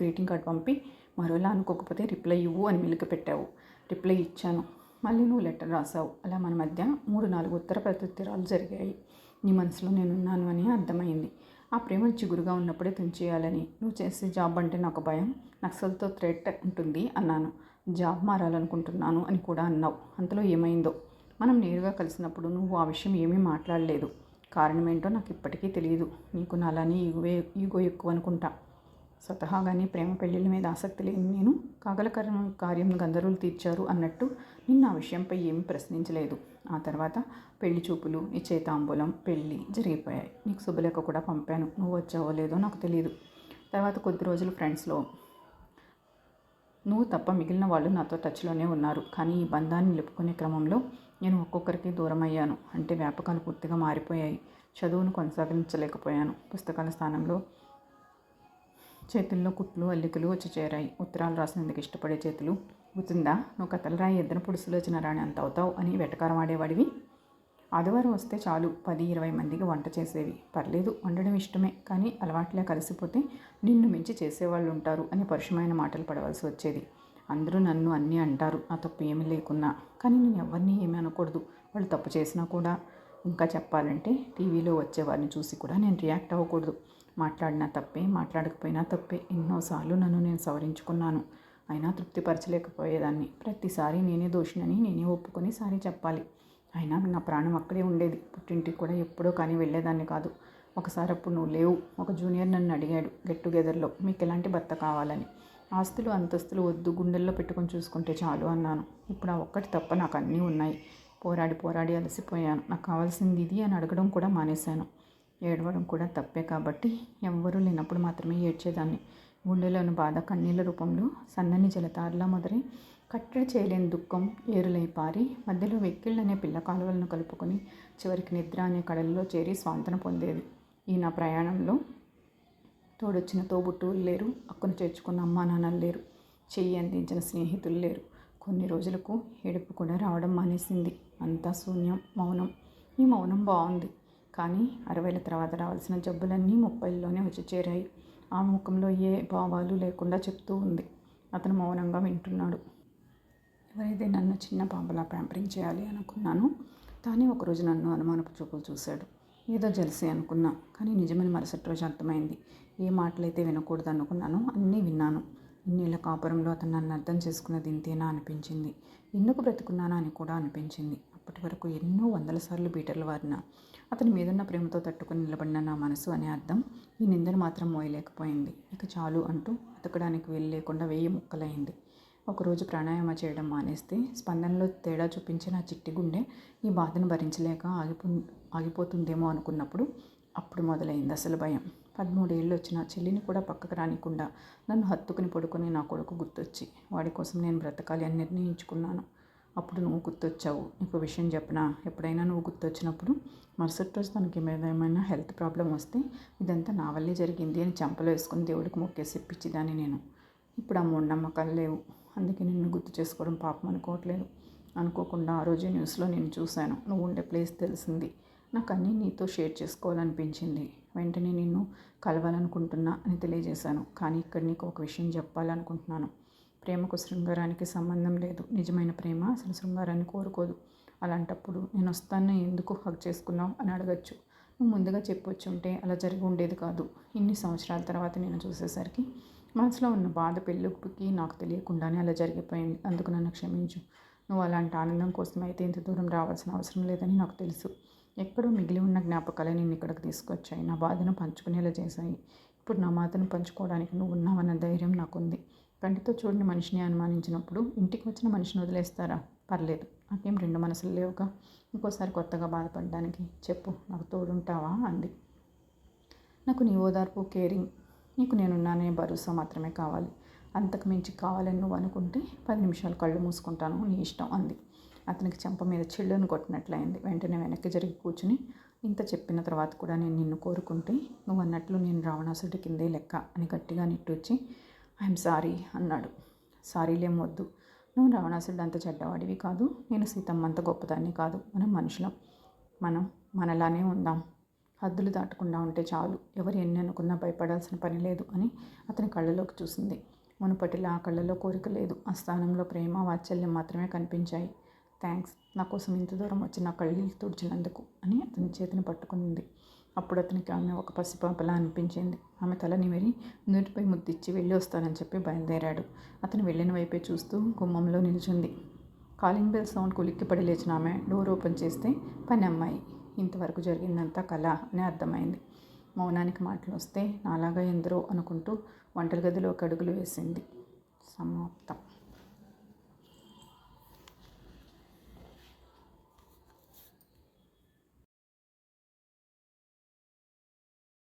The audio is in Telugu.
గ్రీటింగ్ కార్డ్ పంపి మరోలా అనుకోకపోతే రిప్లై ఇవ్వు అని మెలిక పెట్టావు. రిప్లై ఇచ్చాను. మళ్ళీ నువ్వు లెటర్ రాసావు. అలా మన మధ్య మూడు నాలుగు ఉత్తర ప్రత్యుత్తరాలు జరిగాయి. నీ మనసులో నేనున్నాను అని అర్థమైంది. ఆ ప్రేమ చిగురుగా ఉన్నప్పుడే తుంచేయాలని. నువ్వు చేసే జాబ్ అంటే నాకు భయం. నక్సల్తో థ్రెట్ ఉంటుంది అన్నాను. జాబ్ మారాలనుకుంటున్నాను అని కూడా అన్నావు. అంతలో ఏమైందో? మనం నేరుగా కలిసినప్పుడు నువ్వు ఆ విషయం ఏమీ మాట్లాడలేదు. కారణం ఏంటో నాకు ఇప్పటికీ తెలియదు నీకు నాలని ఈగో ఈగో ఎక్కువ అనుకుంటా. స్వతహాగానే ప్రేమ పెళ్ళిళ్ళ మీద ఆసక్తి లేని నేను కాగల కార్యం గంధర్వులు తీర్చారు అన్నట్టు నిన్న ఆ విషయంపై ఏమీ ప్రశ్నించలేదు. ఆ తర్వాత పెళ్ళి చూపులు నిశ్చయితాంబూలం పెళ్ళి జరిగిపోయాయి. నీకు శుభలేఖ కూడా పంపాను. నువ్వు వచ్చావో లేదో నాకు తెలియదు తర్వాత కొద్ది రోజులు ఫ్రెండ్స్లో నువ్వు తప్ప మిగిలిన వాళ్ళు నాతో టచ్లోనే ఉన్నారు. కానీ ఈ బంధాన్ని నిలుపుకునే క్రమంలో నేను ఒక్కొక్కరికి దూరం అయ్యాను అంటే వ్యాపకాలు పూర్తిగా మారిపోయాయి. చదువును కొనసాగించలేకపోయాను. పుస్తకాల స్థానంలో చేతుల్లో కుట్లు అల్లికలు వచ్చి చేరాయి. ఉత్తరాలు రాసినందుకు ఇష్టపడే చేతులు గుర్తుందా నువ్వు కథలు రాయి ఇద్దరు పుడుసులు వచ్చిన రాణి అంత అవుతావు అని వెటకారం ఆడేవాడివి. ఆదివారం వస్తే చాలు పది ఇరవై మందికి వంట చేసేవి. పర్లేదు వండడం ఇష్టమే కానీ అలవాట్లే కలిసిపోతే నిన్ను మించి చేసేవాళ్ళు ఉంటారు అని పరుషమైన మాటలు పడవలసి వచ్చేది. అందరూ నన్ను అన్నీ అంటారు నా తప్పు ఏమీ లేకున్నా. కానీ నేను ఎవరిని ఏమీ అనకూడదు. వాళ్ళు తప్పు చేసినా కూడా ఇంకా చెప్పాలంటే టీవీలో వచ్చేవారిని చూసి కూడా నేను రియాక్ట్ అవ్వకూడదు. మాట్లాడినా తప్పే మాట్లాడకపోయినా తప్పే. ఎన్నోసార్లు నన్ను నేను సవరించుకున్నాను. అయినా తృప్తిపరచలేకపోయేదాన్ని. ప్రతిసారి నేనే దోషినని నేనే ఒప్పుకొని సారీ చెప్పాలి. అయినా నా ప్రాణం అక్కడే ఉండేది. పుట్టింటికి కూడా ఎప్పుడో కానీ వెళ్ళేదాన్ని కాదు. ఒకసారి అప్పుడు నువ్వు లేవు. ఒక జూనియర్ నన్ను అడిగాడు గెట్ టుగెదర్లో. మీకు ఎలాంటి భర్త కావాలని? ఆస్తులు అంతస్తులు వద్దు గుండెల్లో పెట్టుకొని చూసుకుంటే చాలు అన్నాను. ఇప్పుడు ఆ ఒక్కటి తప్ప నాకు అన్నీ ఉన్నాయి. పోరాడి పోరాడి అలసిపోయాను. నాకు కావాల్సింది ఇది అని అడగడం కూడా మానేశాను. ఏడవడం కూడా తప్పే కాబట్టి ఎవ్వరూ లేనప్పుడు మాత్రమే ఏడ్చేదాన్ని. గుండెలోని బాధ కన్నీళ్ళ రూపంలో సన్నని జలతారలా మొదలై కట్టడి చేయలేని దుఃఖం ఏరులై పారి మధ్యలో వెక్కిళ్ళనే పిల్ల కాలువలను కలుపుకొని చివరికి నిద్ర అనే కడల్లో చేరి స్వాంతన పొందేది. ఈ నా ప్రయాణంలో తోడొచ్చిన తోబుట్టువులు లేరు. అక్కును చేర్చుకున్న అమ్మా నాన్నలు లేరు. చెయ్యి అందించిన స్నేహితులు లేరు. కొన్ని రోజులకు ఏడుపు కూడా రావడం మానేసింది. అంతా శూన్యం మౌనం. ఈ మౌనం బాగుంది కానీ అరవైల తర్వాత రావాల్సిన జబ్బులన్నీ ముప్పైల్లోనే వచ్చి చేరాయి. ఆ ముఖంలో ఏ భావాలు లేకుండా చెప్తూ ఉంది. అతను మౌనంగా వింటున్నాడు. ఎవరైతే నన్ను చిన్న పాపలా ప్యాంపరింగ్ చేయాలి అనుకున్నాను తానే ఒకరోజు నన్ను అనుమానపు చూపులు చూశాడు. ఏదో జలసి అనుకున్నా. కానీ నిజమని మరుసటి రోజు అర్థమైంది. ఏ మాటలైతే వినకూడదు అనుకున్నానో అన్నీ విన్నాను. ఇన్నేళ్ళ కాపురంలో అతను నన్ను అర్థం చేసుకున్నది ఇంతేనా అనిపించింది. ఎందుకు బ్రతుకున్నానా అని కూడా అనిపించింది. అప్పటి వరకు ఎన్నో వందల సార్లు బీటర్లు వారిన అతని మీదున్న ప్రేమతో తట్టుకుని నిలబడిన నా మనసు అనే అర్థం ఈ నిందను మాత్రం మోయలేకపోయింది. ఇక చాలు అంటూ అతకడానికి వీలు లేకుండా వెయ్యి ముక్కలైంది. ఒకరోజు ప్రాణాయామ చేయడం మానేస్తే స్పందనలో తేడా చూపించిన నా చిట్టి గుండె ఈ బాధను భరించలేక ఆగిపో ఆగిపోతుందేమో అనుకున్నప్పుడు అప్పుడు మొదలైంది అసలు భయం. పదమూడేళ్ళు వచ్చిన చెల్లిని కూడా పక్కకు రానికుండా నన్ను హత్తుకుని పడుకొని నా కొడుకు గుర్తొచ్చి వాడి కోసం నేను బ్రతకాలి అని నిర్ణయించుకున్నాను. అప్పుడు నువ్వు గుర్తొచ్చావు. నీకు విషయం చెప్పనా? ఎప్పుడైనా నువ్వు గుర్తొచ్చినప్పుడు మరుసటి రోజు తనకి మీద ఏమైనా హెల్త్ ప్రాబ్లం వస్తే ఇదంతా నా వల్లే జరిగింది అని చెంపలో వేసుకుని దేవుడికి మొక్కేసి ఇప్పించేదాన్ని నేను. ఇప్పుడు ఆ మూఢనమ్మకాలు లేవు. అందుకే నిన్ను గుర్తు చేసుకోవడం పాపం అనుకోవట్లేదు. అనుకోకుండా ఆ రోజు న్యూస్లో నేను చూశాను. నువ్వు ఉండే ప్లేస్ తెలిసింది. నాకు అన్నీ నీతో షేర్ చేసుకోవాలనిపించింది. వెంటనే నిన్ను కలవాలనుకుంటున్నా అని తెలియజేశాను. కానీ ఇక్కడ నీకు ఒక విషయం చెప్పాలనుకుంటున్నాను. ప్రేమకు శృంగారానికి సంబంధం లేదు. నిజమైన ప్రేమ అసలు శృంగారాన్ని కోరుకోదు. అలాంటప్పుడు నేను వస్తాను ఎందుకు హక్ చేసుకున్నావు అని అడగచ్చు. నువ్వు ముందుగా చెప్పొచ్చు ఉంటే అలా జరిగి ఉండేది కాదు. ఇన్ని సంవత్సరాల తర్వాత నేను చూసేసరికి మనసులో ఉన్న బాధ పెళ్ళికి నాకు తెలియకుండానే అలా జరిగిపోయింది. అందుకు నన్ను క్షమించు. నువ్వు అలాంటి ఆనందం కోసం అయితే ఇంత దూరం రావాల్సిన అవసరం లేదని నాకు తెలుసు. ఎక్కడో మిగిలి ఉన్న జ్ఞాపకాలే నేను ఇక్కడికి తీసుకొచ్చాయి. నా బాధను పంచుకునేలా చేశాయి. ఇప్పుడు నా బాధను పంచుకోవడానికి నువ్వు ఉన్నావన్న ధైర్యం నాకుంది. కంటితో చూడని మనిషిని అనుమానించినప్పుడు ఇంటికి వచ్చిన మనిషిని వదిలేస్తారా? పర్లేదు. నాకేం రెండు మనసులు లేవుగా? ఇంకోసారి కొత్తగా బాధపడడానికి చెప్పు. నాకు తోడుంటావా? అంది. నాకు నీ ఓదార్పు కేరింగ్ నీకు నేనున్నానే భరోసా మాత్రమే కావాలి. అంతకు మించి కావాలని నువ్వు అనుకుంటే పది నిమిషాలు కళ్ళు మూసుకుంటాను నీ ఇష్టం అంది. అతనికి చెంప మీద చెళ్ళను కొట్టినట్లయింది. వెంటనే వెనక్కి జరిగి కూర్చుని ఇంత చెప్పిన తర్వాత కూడా నేను నిన్ను కోరుకుంటే నువ్వు అన్నట్లు నేను రావణాసుడి కిందే లెక్క అని గట్టిగా నిట్టూచి ఐఎమ్ సారీ అన్నాడు. సారీలేం వద్దు. నువ్వు రావణాసుడు అంత చెడ్డవాడివి కాదు. నేను సీతమ్మ అంత గొప్పదాన్ని కాదు. మనం మనుషులం. మనం మనలానే ఉందాం. హద్దులు దాటకుండా ఉంటే చాలు. ఎవరు ఎన్ని అనుకున్నా భయపడాల్సిన పని లేదు అని అతని కళ్ళలోకి చూసింది. మునుపటిలా ఆ కళ్ళలో కోరిక లేదు. ఆ స్థానంలో ప్రేమ వాత్సల్యం మాత్రమే కనిపించాయి. థ్యాంక్స్ నా కోసం ఇంత దూరం వచ్చి నా కళ్ళు తుడిచినందుకు అని అతని చేతిని పట్టుకుంది. అప్పుడు అతనికి ఆమె ఒక పసిపాపలా అనిపించింది. ఆమె తల నిమిరి నూటిపై ముద్దిచ్చి వెళ్ళి వస్తానని చెప్పి బయలుదేరాడు. అతను వెళ్ళిన వైపే చూస్తూ గుమ్మంలో నిలిచింది. కాలింగ్ బెల్ సౌండ్ ఉలిక్కిపడి లేచిన ఆమె డోర్ ఓపెన్ చేస్తే పని అమ్మాయి ఇంతవరకు జరిగిందంతా కళ అని అర్థమైంది. మౌనానికి మాటలు వస్తే నాలాగా ఎందరో అనుకుంటూ వంటల గదిలోకి అడుగులు వేసింది.